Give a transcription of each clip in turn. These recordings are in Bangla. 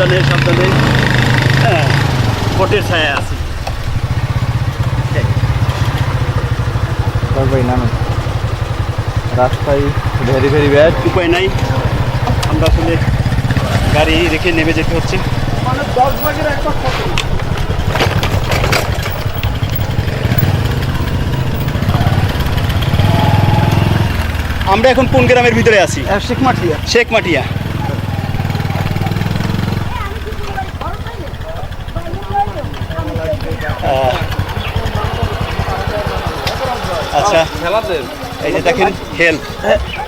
সাবধানে সাবধানে। হ্যাঁ ফটের ছায়া আছে। ভাই নামেন রাস্তায় ভেরি ভেরি ব্যাড উপায় নাই। আমরা আসলে গাড়ি রেখে নেমে যেতে হচ্ছে। মানে দশ ভাগের একটা আমরা এখন কোন গ্রামের ভিতরে আছি? শেখ মাঠিয়া শেখ মাটিয়া আহ, আচ্ছা এই যে দেখেন হেল্প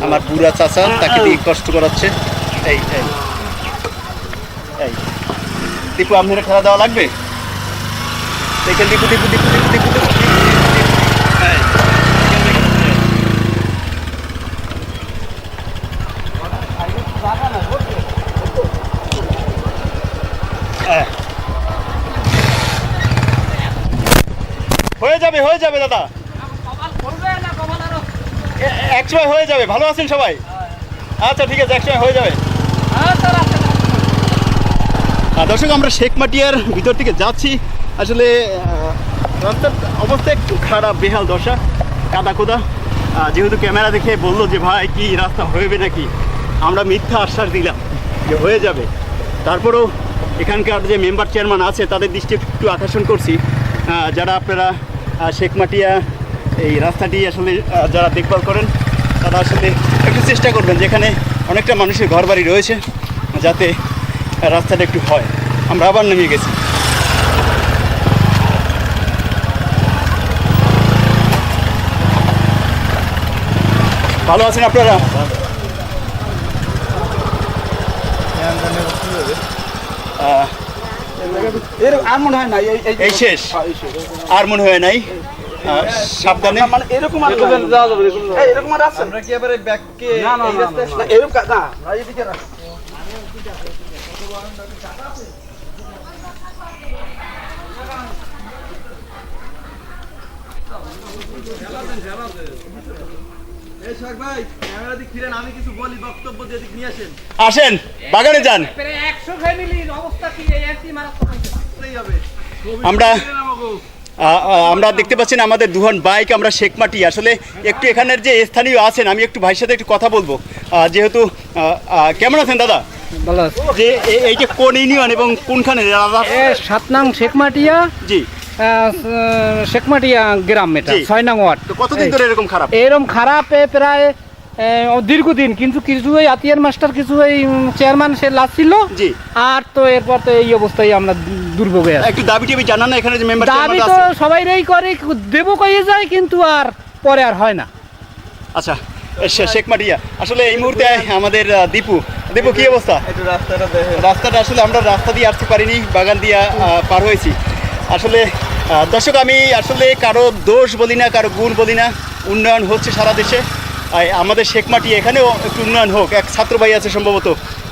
আমার বুড়া চাচা তাকে দিয়ে কষ্ট করাচ্ছে এই এই এই দীপু আপনার খেলা দেওয়া লাগবে দেখেন দীপু দীপু দীপু দীপু দীপু দীপু, হ্যাঁ। হয়ে যাবে হয়ে যাবে দাদা এ- এক সময় হয়ে যাবে। ভালো আছেন সবাই? আচ্ছা ঠিক আছে এক সময় হয়ে যাবে। দর্শক, আমরা শেখ মাটিয়ার ভিতর থেকে যাচ্ছি। আসলে রাস্তার অবস্থা একটু খারাপ, বেহাল দশা কাদা কোদা যেহেতু ক্যামেরা দেখে বলল যে, ভাই, কি রাস্তা হয়েবে নাকি? আমরা মিথ্যা আশ্বাস দিলাম যে, হয়ে যাবে। তারপরেও এখানকার যে মেম্বার চেয়ারম্যান আছে, তাদের দৃষ্টি একটু আকর্ষণ করছি। যারা আপনারা শেখ মাটিয়া এই রাস্তাটি আসলে যারা দেখভাল করেন তারা আসলে একটু চেষ্টা করবেন যেখানে অনেকটা মানুষের ঘর বাড়ি রয়েছে যাতে রাস্তাটা একটু হয়। আমরা আবার নেমে গেছি। ভালো আছেন আপনারা? আর মনে হয় না এই এই শেষ? আর মনে হয় নাই। সাবধানে। মানে এরকম আর এরকম আর আছে? আমরা কি এবারে ব্যাগকে না না না, না, না, এরকম না। না, এইদিকে রাখ। আসেন। বাগানে যান। একশো ফ্যামিলির অবস্থা কি? এই একই মারাত্মক আমরা আমরা দেখতে পাচ্ছেন আমাদের দুহান বাইক আমরা শেখমাটি আসলে একটু এখানের যে স্থানীয় আছেন আমি একটু ভাইয়ের সাথে একটু কথা বলব। যেহেতু কেমন আছেন দাদা? যে এই যে কোন ইউনিয়ন এবং কোনখানে এ সাত নং শেখমাটিয়া জি। শেখমাটিয়া গ্রাম এটা ছয় নং ওয়ার্ড। কতদিন ধরে এরকম খারাপ? এরকম খারাপ প্রায় দীর্ঘদিন কিন্তু কিছু ওই আতিয়ার মাস্টার কিছু ওই চেয়ারম্যান সে লাচ্ছিল জি। আর তো এরপর তো এই অবস্থায় আমরা দুর্ভোগে আছি। একটু দাবি টিবি জানান না এখানে যে মেম্বার দাবি তো সবাইরাই করে দেবো কয়ে যায় কিন্তু আর পরে আর হয় না। আচ্ছা এ, শে- শেখমাটিয়া আসলে এই মুহূর্তে আমাদের দীপু দীপু কি অবস্থা? রাস্তাটা রাস্তাটা আসলে আমরা রাস্তা দিয়ে আসতে পারিনি বাগান দিয়ে পার হয়েছি। আসলে দর্শক আমি আসলে কারও দোষ বলি না কারও গুণ বলি না। উন্নয়ন হচ্ছে সারা দেশে। আমাদের শেখমাটি এখানেও একটু উন্নয়ন হোক। এক ছাত্র ভাই আছে সম্ভবত।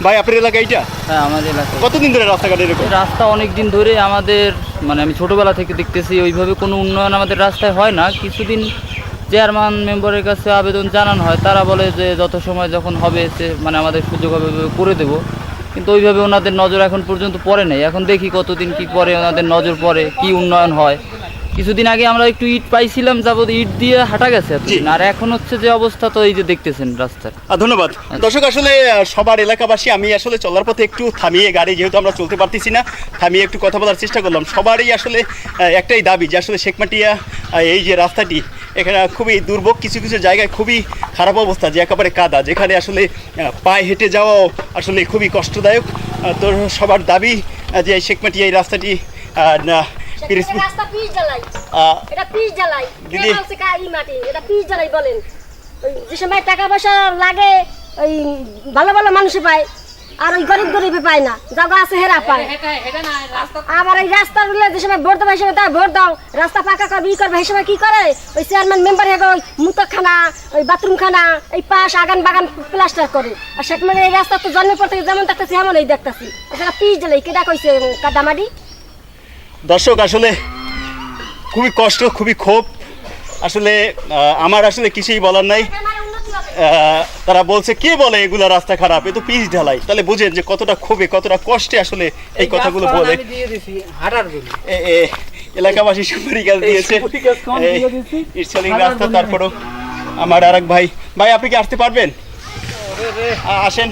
ভাই আপনার এলাকা এইটা? হ্যাঁ আমাদের এলাকায়। কতদিন ধরে রাস্তাঘাট এরকম? রাস্তা অনেক দিন ধরে আমাদের মানে আমি ছোটবেলা থেকে দেখতেছি ওইভাবে কোনো উন্নয়ন আমাদের রাস্তায় হয় না। কিছুদিন চেয়ারম্যান মেম্বারের কাছে আবেদন জানানো হয় তারা বলে যে যত সময় যখন হবে সে মানে আমাদের সুযোগ হবে করে দেবো। কিন্তু ওইভাবে ওনাদের নজর এখন পর্যন্ত পড়ে নেই। এখন দেখি কতদিন কি পরে ওনাদের নজর পড়ে কি উন্নয়ন হয়। কিছুদিন আগে আমরা একটু ইট পাইছিলাম যাবত ইট দিয়ে হাঁটা গেছে এতদিন। আর এখন হচ্ছে যে অবস্থা তো এই যে দেখতেছেন রাস্তার। আহ, ধন্যবাদ। দর্শক আসলে আহ, সবার এলাকাবাসী আমি আসলে চলার পথে একটু থামিয়ে গাড়ি যেহেতু আমরা চলতে পারতেছি না থামিয়ে একটু কথা বলার চেষ্টা করলাম। সবারই আসলে আহ, একটাই দাবি যে আসলে শেখমাটিয়া আহ, এই যে রাস্তাটি এখানে খুবই দুর্ভোগ কিছু কিছু জায়গায় খুবই খারাপ অবস্থা যে একেবারে কাদা যেখানে আসলে আহ, পায়ে হেঁটে যাওয়াও আসলে খুবই কষ্টদায়ক। আহ, তো সবার দাবি আহ, যে এই শেখমাটিয়া এই রাস্তাটি আহ, না, এটা রাস্তা জ্বালাই এটা পিচ জ্বালাই দিদি। কে বলছে কা মাটি এটা জ্বালাই বলেন। ওই যে সময় টাকা পয়সা লাগে ওই ভালো ভালো মানুষে পায় আর ওই গরিব গরিবে পায় না। জায়গা আছে হেরা পায়। আবার এই রাস্তা গুলো যে সময় ভোট দেবে তার ভোট দাও। রাস্তা পাকা করবে ই করবে সময় কি করে? ওই চেয়ারম্যান মেম্বার হেগে ওই মুতখানা ওই বাথরুম খানা এই পাশ আগান বাগান প্লাস্টার করে। আর সেখানে এই রাস্তা তো জন্মের পর থেকে যেমন দেখতেছি এমন এই দেখতেছি। এটা পিচ জ্বালাই কেটা কইছে কাদামাটি? দর্শক আসলে খুবই কষ্ট খুবই ক্ষোভ। আসলে আমার আসলে কিছুই বলার নাই। তারা বলছে কে বলে এগুলা রাস্তা খারাপ? এ তো পিচ ঢালাই। তাহলে বুঝেন যে কতটা ক্ষোভে কতটা কষ্টে আসলে এই কথাগুলো বলে। এলাকাবাসী সুপারি গাছ দিয়েছে। ইটসালিং রাস্তা তারপরও আমার আর ভাই। ভাই আপনি কি আসতে পারবেন? আসেন।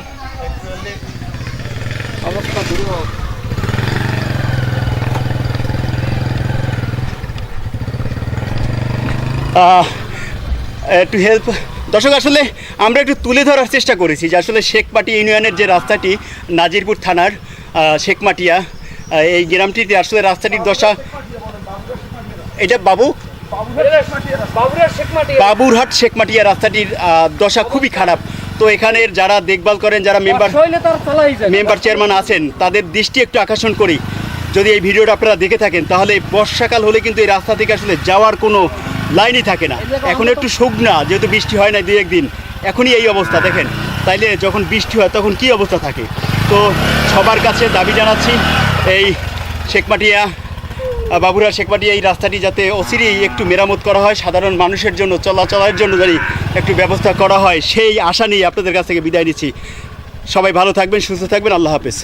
টু হেল্প দর্শক, আসলে আমরা একটু তুলে ধরার চেষ্টা করেছি যে আসলে শেখমাটি ইউনিয়নের যে রাস্তাটি নাজিরপুর থানার শেখমাটিয়া এই গ্রামটিতে আসলে রাস্তাটির দশা এটা বাবু? বাবুরহাট শেখমাটিয়া রাস্তাটির দশা খুবই খারাপ। তো এখানের যারা দেখভাল করেন, যারা মেম্বার মেম্বার চেয়ারম্যান আছেন, তাদের দৃষ্টি একটু আকর্ষণ করি। যদি এই ভিডিওটা আপনারা দেখে থাকেন, তাহলে বর্ষাকাল হলে কিন্তু এই রাস্তা থেকে আসলে যাওয়ার কোনো লাইনই থাকে না। এখন একটু শুকনা যেহেতু বৃষ্টি হয় না দু একদিন এখনই এই অবস্থা দেখেন। তাইলে যখন বৃষ্টি হয় তখন কি অবস্থা থাকে? তো সবার কাছে দাবি জানাচ্ছি এই শেখমাটিয়া বাবুরা শেখমাটিয়া এই রাস্তাটি যাতে অচিরেই একটু মেরামত করা হয় সাধারণ মানুষের জন্য চলাচলের জন্য যদি একটু ব্যবস্থা করা হয় সেই আশা নিয়ে আপনাদের কাছ থেকে বিদায় নিচ্ছি। সবাই ভালো থাকবেন সুস্থ থাকবেন আল্লাহ হাফেজ।